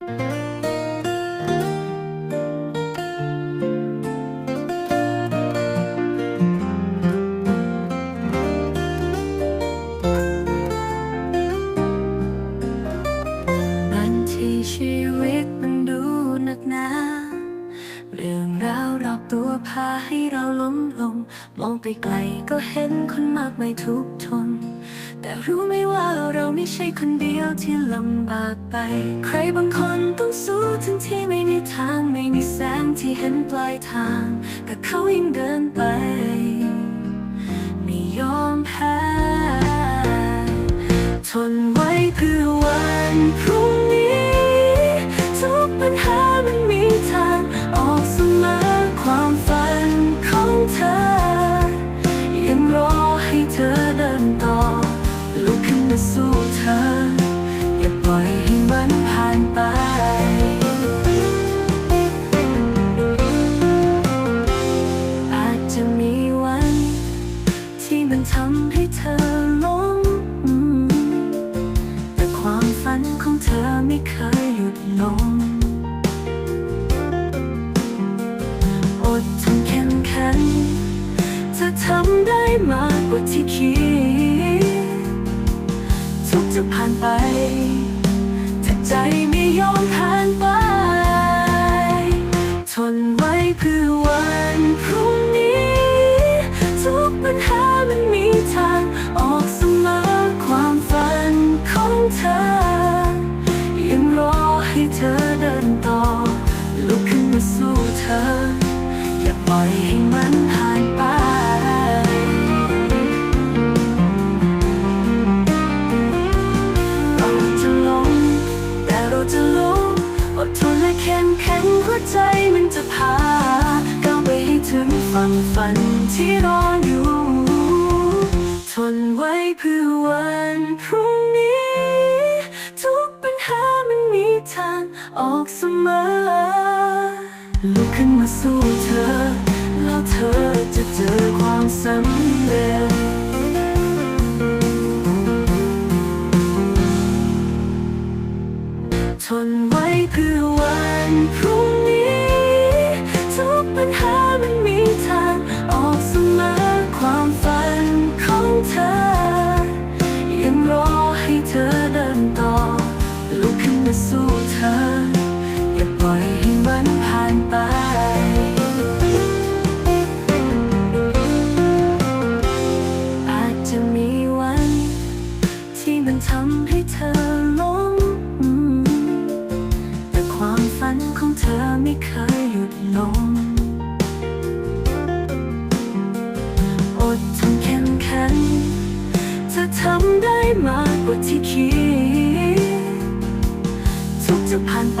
บางทีชีวิตมันดูหนักหนาเรื่องราวรอบตัวพาให้เราล้มลง มองไปไกลก็เห็นคนมากไม่ทุกทน แต่รู้ไหมว่าเรา ไม่ใช่คนเดียวที่ลำบากไป ใครบางคนต้องสู้ทั้งที่ไม่มีทางไม่มีแสงที่เห็นปลายทาง แต่เขายังเดินไป ไม่ยอมแพ้ ทนไว้เพื่อวันพรุ่ง ไปอาจจะมีวัน ที่มันทำให้เธอล้มแต่ความฝันของเธอไม่เคยหยุดลงอดทนเข้มแข็งเธอทำได้มากกว่าที่คิดทุกจะผ่านไปแต่ใจ เธอ ยังรอให้เธอเดินต่อ ลุกขึ้นมาสู้เธอ อย่าปล่อยให้มันผ่านไปเราจะลงแต่เราจะลุกอดทนและเข้มแข็งหัวใจ ออกเสมอ ลุกขึ้นมาสู้เธอ แล้วเธอจะเจอความสำเร็จทนไว้เพื่อวันพรุ่งนี้ ทุกปัญหามันมีทางออกเสมอความฝันของเธอ ยังรอให้เธอเดินต่อลุกขึ้นมาสู้ ไม่เคยหยุดลง อดทนแข็งแข็งเธอทำได้มากกว่าที่คิด ทุกจะผ่านไป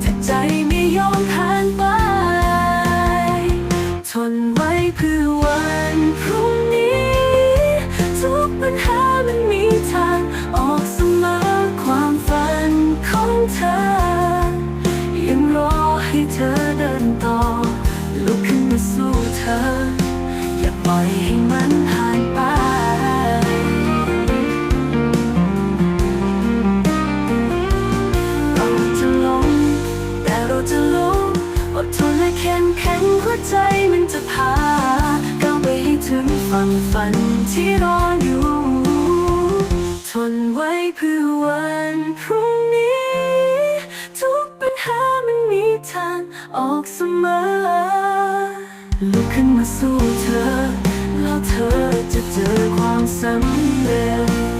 แต่ใจไม่ยอมผ่านไป ล่อยให้มันผ่านไป เราจะลง แต่เราจะลุกอดทนและเข้มแข็งหัวใจมันจะพาก้าวไปให้ถึงฝั่งฝันที่รออยู่ ทนไว้เพื่อวันพรุ่งนี้ ทุกปัญหามันมีทางออกเสมอ ลุกขึ้นมาสู้เธอ แล้วเธอจะเจอความสำเร็จ